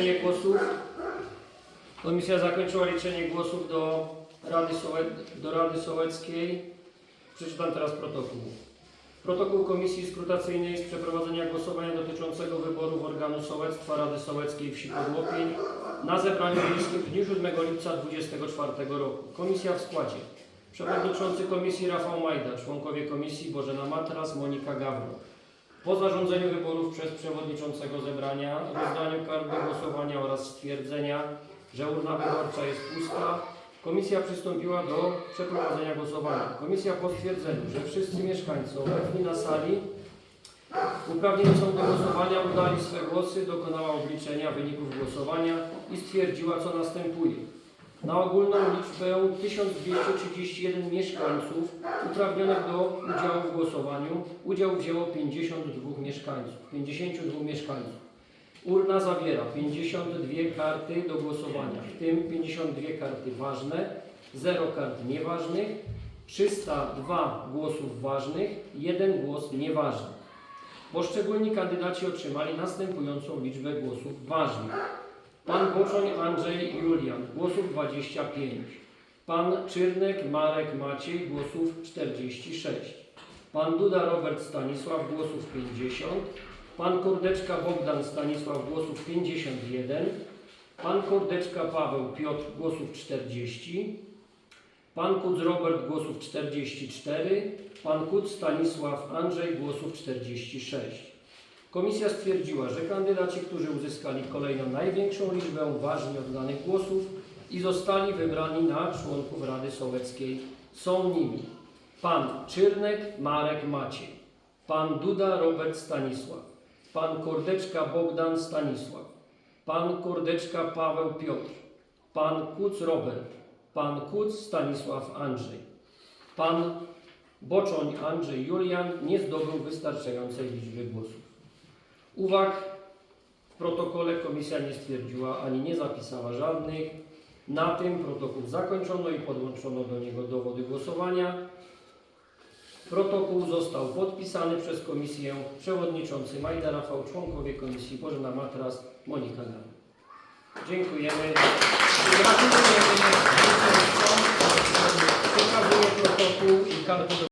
liczenie głosów. Komisja zakończyła liczenie głosów do Rady, Sołe, do Rady Sołeckiej. Przeczytam teraz protokół. Protokół Komisji Skrutacyjnej z przeprowadzenia głosowania dotyczącego wyborów organu sołectwa Rady Sołeckiej wsi Podłopień na zebraniu miejskim w dniu 7 lipca 2024 roku. Komisja w składzie. Przewodniczący Komisji Rafał Majda, członkowie Komisji Bożena Matras, Monika Gawron. Po zarządzeniu wyborów przez przewodniczącego zebrania, rozdaniu kart do głosowania oraz stwierdzenia, że urna wyborcza jest pusta, komisja przystąpiła do przeprowadzenia głosowania. Komisja po stwierdzeniu, że wszyscy mieszkańcy obecni na sali uprawnieni są do głosowania, udali swe głosy, dokonała obliczenia wyników głosowania i stwierdziła, co następuje. Na ogólną liczbę 1231 mieszkańców uprawnionych do udziału w głosowaniu udział wzięło 52 mieszkańców. 52 mieszkańców. Urna zawiera 52 karty do głosowania, w tym 52 karty ważne, 0 kart nieważnych, 302 głosów ważnych, 1 głos nieważny. Poszczególni kandydaci otrzymali następującą liczbę głosów ważnych. Pan Boczoń Andrzej Julian, głosów 25. Pan Czyrnek Marek Maciej, głosów 46. Pan Duda Robert Stanisław, głosów 50. Pan Kordeczka Bogdan Stanisław, głosów 51. Pan Kordeczka Paweł Piotr, głosów 40. Pan Kuc Robert, głosów 44. Pan Kuc Stanisław Andrzej, głosów 46. Komisja stwierdziła, że kandydaci, którzy uzyskali kolejno największą liczbę ważnie oddanych głosów i zostali wybrani na członków Rady Sołeckiej są nimi Pan Czyrnek Marek Maciej, Pan Duda Robert Stanisław, Pan Kordeczka Bogdan Stanisław, Pan Kordeczka Paweł Piotr, Pan Kuc Robert, Pan Kuc Stanisław Andrzej, Pan Boczoń Andrzej Julian nie zdobył wystarczającej liczby głosów. Uwag w protokole komisja nie stwierdziła ani nie zapisała żadnych. Na tym protokół zakończono i podłączono do niego dowody głosowania. Protokół został podpisany przez komisję przewodniczący Majda Rafał, członkowie komisji Bożena Matras, Monika Gam. Dziękujemy. Gratulujemy. Przekazuję protokół i kartę